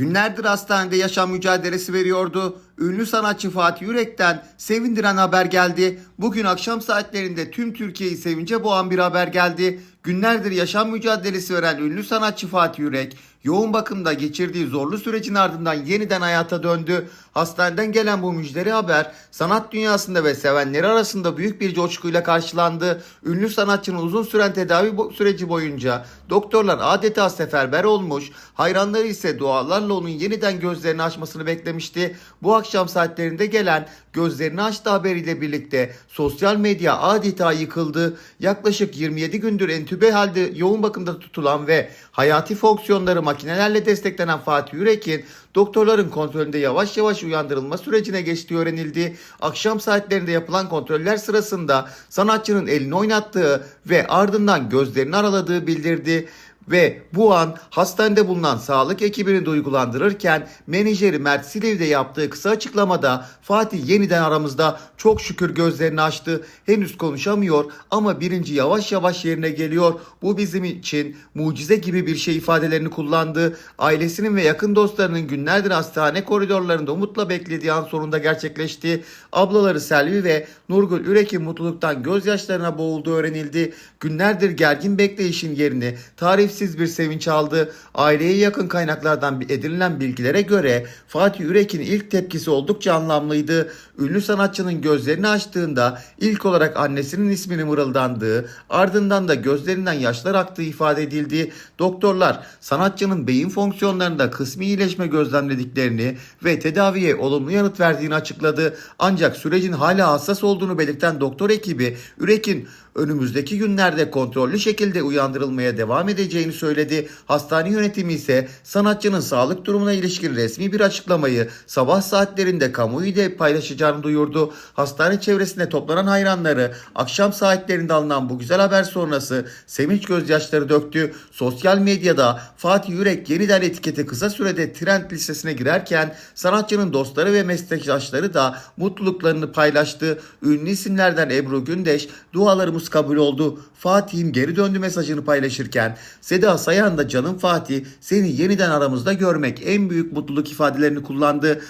Günlerdir hastanede yaşam mücadelesi veriyordu. Ünlü sanatçı Fatih Yürek'ten sevindiren haber geldi. Bugün akşam saatlerinde tüm Türkiye'yi sevince boğan bir haber geldi. Günlerdir yaşam mücadelesi veren ünlü sanatçı Fatih Yürek, yoğun bakımda geçirdiği zorlu sürecin ardından yeniden hayata döndü. Hastaneden gelen bu müjdeli haber sanat dünyasında ve sevenleri arasında büyük bir coşkuyla karşılandı. Ünlü sanatçının uzun süren tedavi süreci boyunca doktorlar adeta seferber olmuş, hayranları ise dualarla onun yeniden gözlerini açmasını beklemişti. Bu akşam saatlerinde gelen gözlerini açtı haberiyle birlikte sosyal medya adeta yıkıldı. Yaklaşık 27 gündür entübe halde yoğun bakımda tutulan ve hayati fonksiyonları makinelerle desteklenen Fatih Yürek'in doktorların kontrolünde yavaş yavaş uyandırılma sürecine geçtiği öğrenildi. Akşam saatlerinde yapılan kontroller sırasında sanatçının elini oynattığı ve ardından gözlerini araladığı bildirdi ve bu an hastanede bulunan sağlık ekibini duygulandırırken menajeri Mert Siliv'de yaptığı kısa açıklamada Fatih yeniden aramızda çok şükür gözlerini açtı. Henüz konuşamıyor ama birinci yavaş yavaş yerine geliyor. Bu bizim için mucize gibi bir şey ifadelerini kullandı. Ailesinin ve yakın dostlarının günlerdir hastane koridorlarında umutla beklediği an sonunda gerçekleşti. Ablaları Selvi ve Nurgül Ürek'in mutluluktan gözyaşlarına boğulduğu öğrenildi. Günlerdir gergin bekleyişin yerini tarifsiz bir sevinç aldı. Aileye yakın kaynaklardan edinilen bilgilere göre Fatih Ürek'in ilk tepkisi oldukça anlamlıydı. Ünlü sanatçının gözlerini açtığında ilk olarak annesinin ismini mırıldandığı, ardından da gözlerinden yaşlar aktığı ifade edildi. Doktorlar sanatçının beyin fonksiyonlarında kısmi iyileşme gözlemlediklerini ve tedaviye olumlu yanıt verdiğini açıkladı. Ancak sürecin hala hassas olduğunu belirten doktor ekibi Ürek'in önümüzdeki günlerde kontrollü şekilde uyandırılmaya devam edeceğini söyledi. Hastane yönetimi ise sanatçının sağlık durumuna ilişkin resmi bir açıklamayı sabah saatlerinde kamuoyuyla paylaşacağını duyurdu. Hastane çevresinde toplanan hayranları akşam saatlerinde alınan bu güzel haber sonrası sevinç gözyaşları döktü. Sosyal medyada Fatih Yürek yeniden etiketi kısa sürede trend listesine girerken sanatçının dostları ve meslektaşları da mutluluklarını paylaştı. Ünlü isimlerden Ebru Gündeş dualarımız kabul oldu. Fatih'im geri döndü mesajını paylaşırken Seda Sayan da canım Fatih seni yeniden aramızda görmek en büyük mutluluk ifadelerini kullandı.